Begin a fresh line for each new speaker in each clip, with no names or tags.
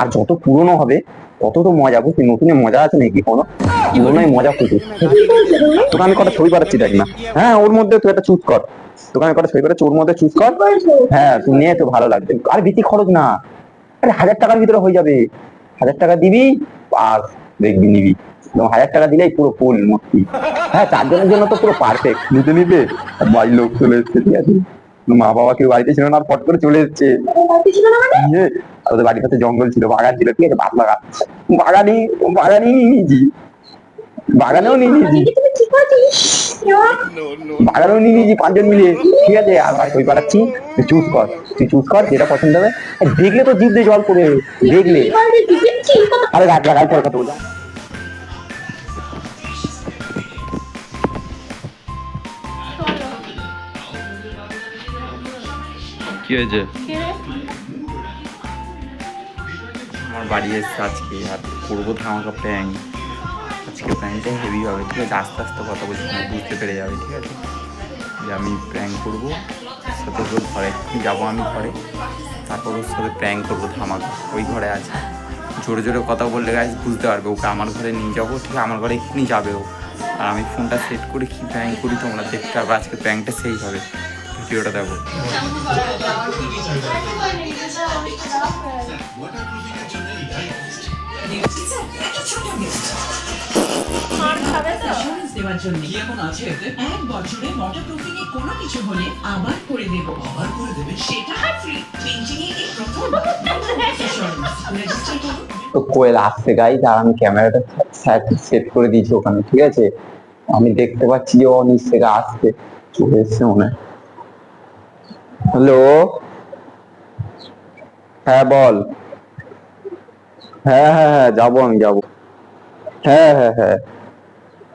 আর যত পুরনো হবে, তত তো মজা, বুঝলি? নতুনে মজা আছে নাকি কোনো? পুরোনোই মজা প্রচুর তোকে আমি কটা ছবি পাঠাচ্ছি, দেখ না। হ্যাঁ ওর মধ্যে তুই একটা চুজ কর। তোকে আমি কটা ছবি পাঠাচ্ছি, ওর মধ্যে চুজ কর। হ্যাঁ তুই নিয়ে তো ভালো লাগবে। আর বেশি খরচ না। আরে, হাজার টাকার ভিতরে হয়ে যাবে। হাজার টাকা দিবি আর দেখবি, নিবি। হাজার টাকা দিলেই পুরো ফুল মস্তি হ্যাঁ চারজনের জন্য তো পুরো পারফেক্ট নিতে নিবে? বাড়ির লোক চলে এসছে, ঠিক আছে? মা বাবা কেউ বাড়িতে ছিল না ফট করে চলে এসছে। বাড়ির কাছে জঙ্গল ছিল, বাগান ছিল, ঠিক আছে বাদ লাগা বাগানি বাগানি নিয়ে নিয়েছি। বাগানেও নিয়ে নিয়েছি। বাগানেও নিয়ে নিয়েছি পাঁচজন মিলে। ঠিক আছে, আর ভাই ওই পাঠাচ্ছি চুজ কর, তুই চুজ কর, যেটা পছন্দ হবে। দেখলে তো জিভ দিয়ে জল পড়ে, দেখলে। আরে গাছ লাগাই, পরে কথা বললাম
কি হয়েছে? আমার বাড়ি এসছে আজকে আর করব ধামাকা প্র্যাঙ্ক আজকে প্র্যাঙ্কটা হেভি হবে ঠিক আছে? আস্তে আস্তে কথা বলছি বুঝতে পেরে যাবে ঠিক আছে? যে আমি প্র্যাঙ্ক করব সাথে ওর ঘরে যাব আমি ঘরে। তারপর ওর সাথে প্র্যাঙ্ক করব ধামাকা। ওই ঘরে আছে। জোরে জোরে কথা বললে গাছ বুঝতে পারবে ওকে আমার ঘরে নিয়ে যাব ঠিক আছে? আমার ঘরে এক্ষুনি যাবে ও। আর আমি ফোনটা সেট করে কী প্র্যাঙ্ক করি তোমরা দেখতে পারবে আজকে প্র্যাঙ্কটা সেই হবে। ভিডিওটা দেখো।
কি করে
আমি সেট করে দিয়েছি ওখানে, ঠিক আছে? আমি দেখতে পাচ্ছি যে ও নিচ আসছে, চলে এসছে মনে হ্যালো? হ্যাঁ বল। হ্যাঁ হ্যাঁ হ্যাঁ যাব আমি, যাব। হ্যাঁ হ্যাঁ হ্যাঁ।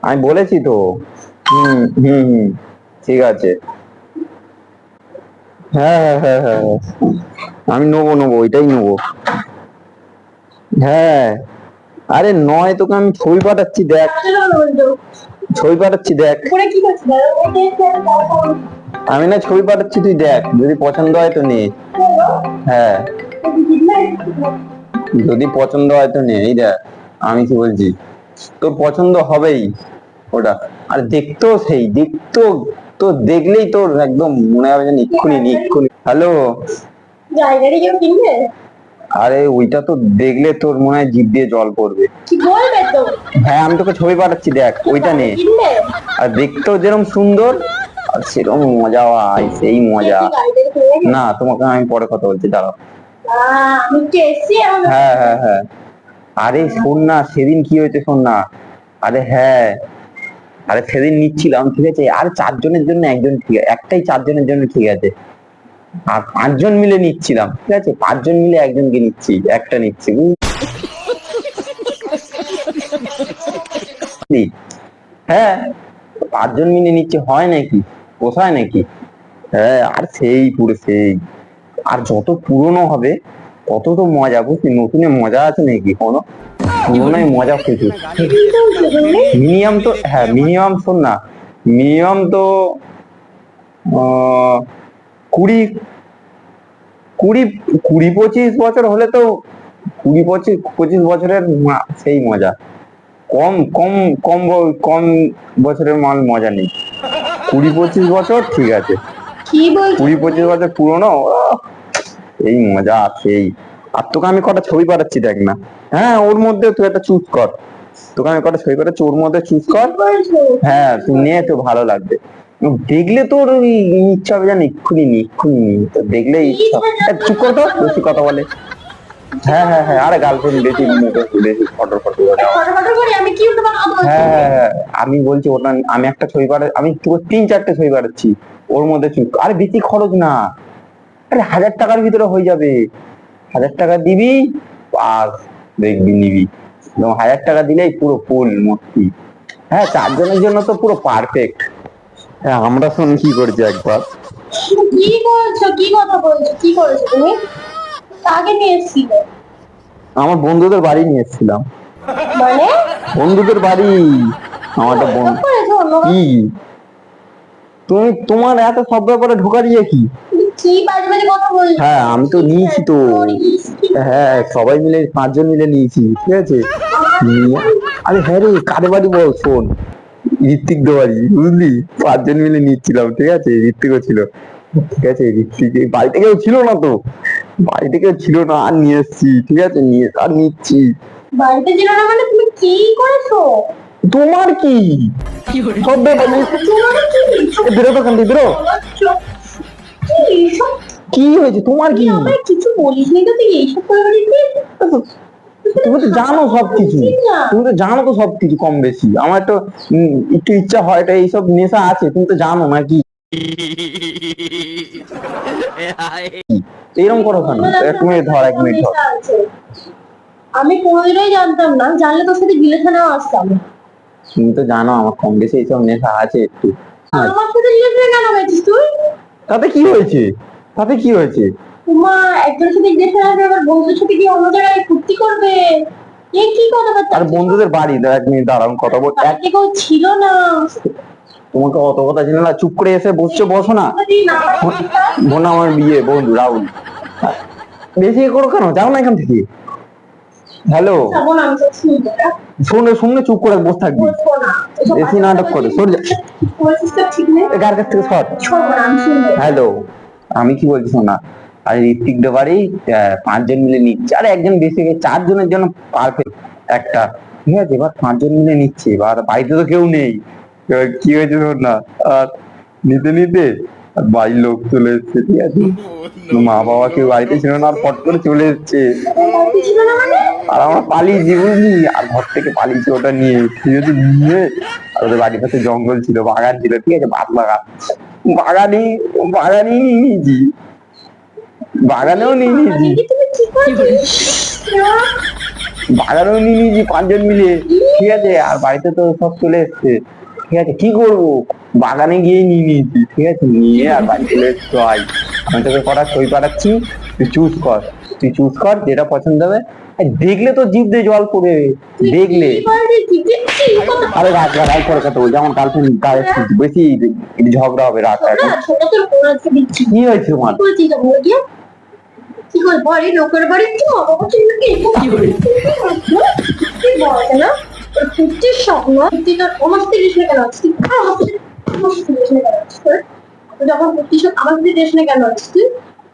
আমি বলেছি তো। হুম হুম হুম, ঠিক আছে। হ্যাঁ হ্যাঁ হ্যাঁ হ্যাঁ হ্যাঁ। আমি নেব নেব ওইটাই নেব। হ্যাঁ। আরে নয়, তোকে আমি ছবি পাঠাচ্ছি, দেখ। ছবি পাঠাচ্ছি, দেখ। আমি না ছবি পাঠাচ্ছি তুই দেখ। যদি পছন্দ হয় তো নে। হ্যাঁ। যদি পছন্দ হয় তো নে এই দেখ আমি কি বলছি? তোর পছন্দ হবেই ওটা। আর দেখতেও সেই দেখতেও তো দেখলেই তোর একদম মনে হবে যেন এক্ষুনি এক্ষুনি। হ্যালো? আরে ওইটা তো দেখলে তোর মনে হয় জিভ দিয়ে জল পড়বে। হ্যাঁ আমি তোকে ছবি পাঠাচ্ছি দেখ ওইটা নে। আর দেখতেও যেরকম সুন্দর সেরকম মজা ভাই সেই মজা? না তোমাকে আমি পরে কথা বলছি দাঁড়াও। হ্যাঁ হ্যাঁ হ্যাঁ। আরে শোন না সেদিন কি হয়েছে শোন না। আরে হ্যাঁ। আরে সেদিন নিচ্ছিলাম ঠিক আছে? আর চারজনের জন্য একজন ঠিক আছে একটাই চারজনের জন্য ঠিক আছে। আর পাঁচজন মিলে নিচ্ছিলাম ঠিক আছে? পাঁচজন মিলে একজনকে নিচ্ছি একটা নিচ্ছি হ্যাঁ পাঁচজন মিলে নিচ্ছে হয় নাকি? পোষায় নাকি? হ্যাঁ আর সেই পুরো সেই। আর যত পুরনো হবে, তত তো মজা বুঝলি? নতুনে মজা আছে নাকি কোনো পুরোনোই মজা প্রচুর। মিনিমাম তো হ্যাঁ মিনিমাম শোন না, মিনিমাম তো কুড়ি কুড়ি কুড়ি পঁচিশ বছর হলে তো কুড়ি পঁচিশ পঁচিশ বছরের সেই মজা। কম কম কম কম বছরের মাল মজা নেই। কুড়ি পঁচিশ বছর? ঠিক আছে।
কি বলছো?
কুড়ি পঁচিশ বছর পুরনো? এই মজা সেই। আর তোকে আমি কটা ছবি পাঠাচ্ছি দেখ না। হ্যাঁ ওর মধ্যে তুই একটা চুজ কর। তোকে আমি কটা ছবি পাঠাচ্ছি ওর মধ্যে চুজ কর। হ্যাঁ তুই নিয়ে তো ভালো লাগবে। দেখলে তোর ইচ্ছা হবে জানি এক্ষুনি নি এক্ষুনি নি। দেখলে ইচ্ছা চুপ কর তো বেশি কথা বলে। হ্যাঁ হ্যাঁ হ্যাঁ আরে গার্লফ্রেন্ড ফটো ফটো
আমি কি বলছি
হ্যাঁ হ্যাঁ হ্যাঁ আমি বলছি ওটা আমি একটা ছবি আমি তিন চারটে ছবি পাঠাচ্ছি ওর মধ্যে চুপ আরে বেশি খরচ না। আরে হাজার টাকার ভিতরে হয়ে যাবে। হাজার টাকা দিবি আর দেখবি নিবি। এবং হাজার টাকা দিলেই পুরো ফুল মস্তি হ্যাঁ চারজনের জন্য তো পুরো পারফেক্ট হ্যাঁ আমরা শোন কি করছি একবার।
কি বলছো? কি কথা বলছো? কি করেছ তুমি? কাকে নিয়ে এসেছিলে
আমার বন্ধুদের বাড়ি নিয়ে এসেছিলাম
মানে?
বন্ধুদের বাড়ি? আমার একটা বন্ধু। কি? তুমি তোমার এত সব ব্যাপারে ঢোকা দিয়ে কি?
কি বাজে বাজে কথা বলছিস
হ্যাঁ আমি তো নিয়েছি তো। হ্যাঁ সবাই মিলে পাঁচজন মিলে নিয়েছি ঠিক আছে? আরে হ্যাঁ রে কারে বাড়ি বল শোন। ঋত্বিক দেওয়ারি বুঝলি? পাঁচজন মিলে নিচ্ছিলাম ঠিক আছে? ঋত্বিকও ছিল। ঠিক আছে ঋত্বিক বাড়িতে কেউ ছিল না তো। বাড়িতে কেউ ছিল না আর নিয়ে এসছি ঠিক আছে? নিয়ে আর নিচ্ছি।
বাড়িতে ছিল না মানে তুমি কি করেছ?
তোমার কি? সব
কি?
বেরো তো কান্দি বেরো।
কি
হয়েছে? তোমার কি?
কিছু বলিস নি তো তুই এইসব করে
তুমি তো জানো সবকিছু তুমি তো জানো তো সবকিছু কম বেশি। আমার তো একটু ইচ্ছা হয় এটা এইসব নেশা আছে। তুমি তো জানো নাকি এরকম করো কেন? এক মিনিট ধর এক মিনিট ধর।
আমি কোনোদিনই জানতাম না জানলে তোর সাথে আসতাম।
তুমি তো জানো আমার কম বেশি এইসব নেশা আছে একটু।
আমার সাথে রিলেশনে কেন গেছিস তুই?
তাতে কি হয়েছে? তাতে কি হয়েছে?
একজনের সাথে আসবে আবার বন্ধুদের সাথে গিয়ে অন্য জায়গায় ফুর্তি করবে। এ কি কথা
আর বন্ধুদের বাড়ি দাও এক মিনিট দাঁড়াও কথা বল এক
কেউ ছিল না।
তোমাকে অত কথা ছিল না, চুপ করে এসে বসছো, বসো না। বোন আমার বিয়ে, বন্ধু, রাহুল। বেশি করো কেন? যাও না এখান থেকে। হ্যালো। শুনে শুনে, চুপ করে বসে থাকবি। বেশি নাটক করে, সরে যা। গার কাছ থেকে সর? হ্যালো? আমি কি বলছি শোনা আর ঋত্বিক দেবারই পাঁচজন মিলে নিচ্ছে। আর একজন বেশি চারজনের জন্য পারফেক্ট একটা। ঠিক আছে, এবার পাঁচজন মিলে নিচ্ছে। এবার বাড়িতে তো কেউ নেই। কি হয়েছে শোন না আর নিতে নিতে আর বাড়ির লোক চলে এসছে ঠিক আছে? মা বাবা কেউ বাড়িতে ছিল না আর ফট করে চলে এসছে। আর আমরা পালিয়েছি বুঝলি আর ঘর থেকে পালিয়েছি ওটা নিয়ে। ঠিক আছে নিয়ে আর ওদের বাড়ির পাশে জঙ্গল ছিল বাগান ছিল ঠিক আছে? বাদ বাগান। বাগানে বাগানে নিয়ে নিয়েছি। বাগানেও নিয়ে নিয়েছি। বাগানেও নিয়ে নিয়েছি পাঁচজন মিলে ঠিক আছে? আর বাড়িতে তো সব চলে এসছে। ঠিক আছে কি করব? বাগানে গিয়ে নিয়ে নিয়েছি ঠিক আছে? নিয়ে আর বাড়ি চলে এসছো আই আমি তোকে কটা সই পাঠাচ্ছি তুই চুজ কর। তুই চুজ কর যেটা পছন্দ হবে। দেখলে তো জিভ দিয়ে জল পড়ে দেখলে? আরে রাগ রাগ করে কথা বল। যেমন গার্লফ্রেন্ড বেশি ঝগড়া হবে
আজকে দিচ্ছি।
কি হয়েছে তোমার?
কি করে বাড়ি লোকের বাড়ি কি কি? কি না? আমার আমার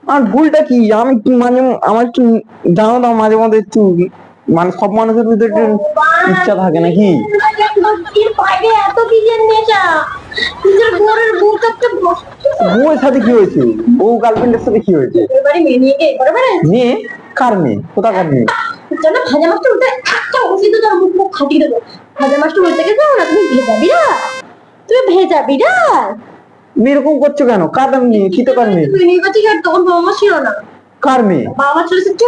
আর ভুলটা কি? আমি কি মাঝে আমার একটু জানো মাঝে মধ্যে একটু মানে সব মানুষের ভিতরে একটু ইচ্ছা থাকে নাকি। বউয়ের সাথে কি হয়েছে? বউ গার্লফ্রেন্ডের সাথে কি হয়েছে?
বেড়ায়?
মেয়ে? কার মেয়ে? কোথাকার মেয়ে?
ভাজা মাছটা একটা ওষুধ তোর মুখ মুখ খাটিয়ে দেবো। ভাজা মাছটা উঠতে গেছে না তুমি ভেজা বিড়াল? তুমি ভেজা বিড়াল?
তুমি এরকম করছ কেন? কার মেয়ে কি তো কার মেয়ে?
তুমি আর বাবা মা ছিল না।
কার মেয়ে?
বাবা মা চলে এসেছে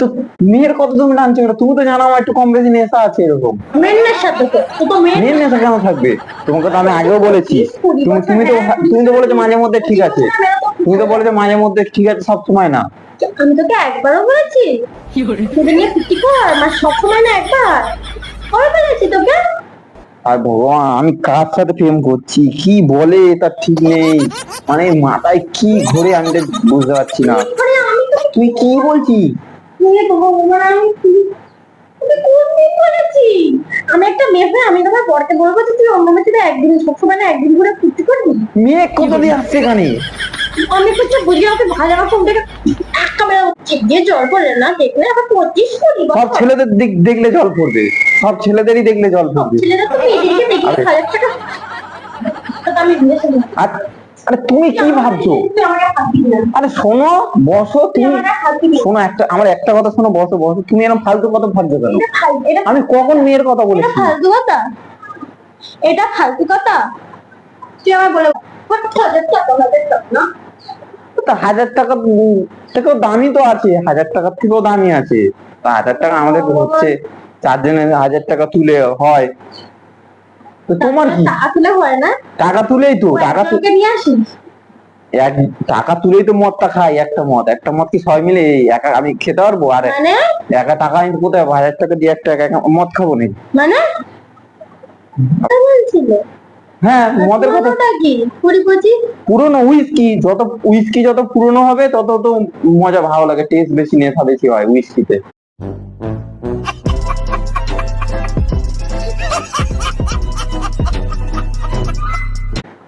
তো মেয়ের কত তুমি জানছো না তুমি তো জানো আমার একটু কম বেশি নেশা আছে এরকম।
মেয়ের তো তো
নেশা কেন থাকবে? তোমাকে তো আমি আগেও বলেছি। তুমি তো তুমি তো বলেছ মাঝে মধ্যে ঠিক আছে। তুমি তো বলেছ মাঝে মধ্যে ঠিক আছে সব সময় না।
আমি তোকে একবারও বলেছি। তোদের নিয়ে পিটি কর? মানে সবসময় না একবার। কবে বলেছি তোকে?
আর ভগবান আমি কার সাথে প্রেম করছি? কি বলে তার ঠিক নেই। মানে মাথায় কি ঘুরে আমি তো বুঝতে পারছি না।
আমি তো
তুই কি বলছিস
আমি একটা মেয়ে হয়ে আমি তোমার বরকে বলব যে তুই অন্য সাথে একদিন সবসময় না একদিন করে ফুর্তি করবি?
মেয়ে কত দিয়ে আসছে এখানে?
আমি কিছু বুঝি আমাকে ভালো রকম দেখে একটা মেয়ে হচ্ছে যে জল পড়ে না দেখলে আবার পঁচিশ করি
সব ছেলেদের দিক দেখলে জল পড়বে সব ছেলেদেরই দেখলে জল পড়বে।
ছেলেরা তো মেয়েদেরকে দেখলে টাকা। আমি যাব।
আর তুমি কি ভাবছ? আরে শোনো বসো তুমি। শোনো একটা আমার একটা কথা শোনো বসো বসো। তুমি এরকম ফালতু কথা ভাবছ কেন? আমি কখন মেয়ের কথা
এটা
বলেছি?
ফালতু কথা। এটা ফালতু কথা। তুই আমার বলে না?
তো হাজার টাকা থেকেও দামি তো আছে। হাজার টাকার থেকেও দামি আছে। তো হাজার টাকা আমাদের হচ্ছে চারজনের হাজার টাকা তুলে হয়। তো তোমার কি?
তুলে হয় না?
টাকা তুলেই তো টাকা তু-
তোকে নিয়ে আসিস?
এক টাকা তুলেই তো মদটা খাই একটা মদ। একটা মদ কি সবাই মিলে একা আমি খেতে পারব? আর
মানে?
একা টাকা আমি কোথায় হাজার টাকা দিয়ে একটা একা মদ খাব নাকি?
মানে?
হ্যাঁ মদের কথা পুরনো উইস্কি যত উইস্কি যত পুরনো হবে তত তো মজা ভালো লাগে টেস্ট বেশি নেশা বেশি হয় উইস্কিতে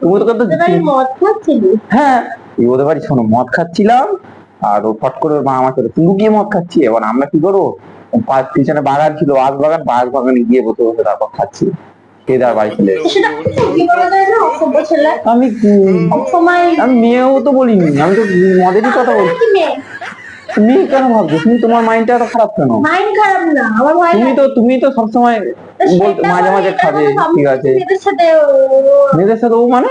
তুমি তো কত
মদ খাচ্ছিলি?
হ্যাঁ ওদের বাড়ি শোনো মদ খাচ্ছিলাম আর ও ফট করে মা বলে, তুমি গিয়ে মদ খাচ্ছি এবার আমরা কি করব? পিছনে বাগান ছিল বাঘ বাগান বাগানে গিয়ে বসে বসে তারপর খাচ্ছি। দেওয়ার বাড়ি
ছেলে?
আমি আমি মেয়েও তো বলিনি আমি তো মদেরই কথা বলছি।
মেয়ে?
কেন ভাবছ? তুমি তোমার মাইন্ডটা এত খারাপ কেন?
মাইন্ড খারাপ না আমার ভাই
তুমি তো তুমি তো সবসময় বলতে মাঝে মাঝে খাবে ঠিক আছে।
মেয়েদের সাথে
মেয়েদের সাথে ও মানে?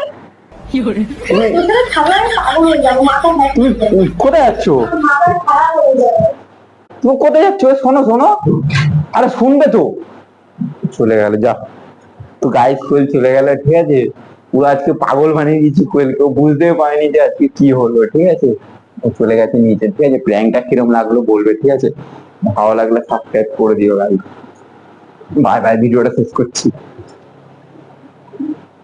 কোথায় যাচ্ছ? তুমি কোথায় যাচ্ছ? শোনো শোনো। আরে শুনবে তো। চলে গেল যা। তো গাইজ কোয়েল চলে গেল, ঠিক আছে? পুরো আজকে পাগল বানিয়ে দিচ্ছি কোয়েল, কেউ বুঝতে পারেনি যে আজকে কি হলো, ঠিক আছে? ও চলে গেছে নিচে, ঠিক আছে? প্র্যাঙ্কটা কিরম লাগল বলবে, ঠিক আছে? ভালো লাগলে সাবস্ক্রাইব করে দিও গাইজ বাই বাই ভিডিওটা শেষ করছি।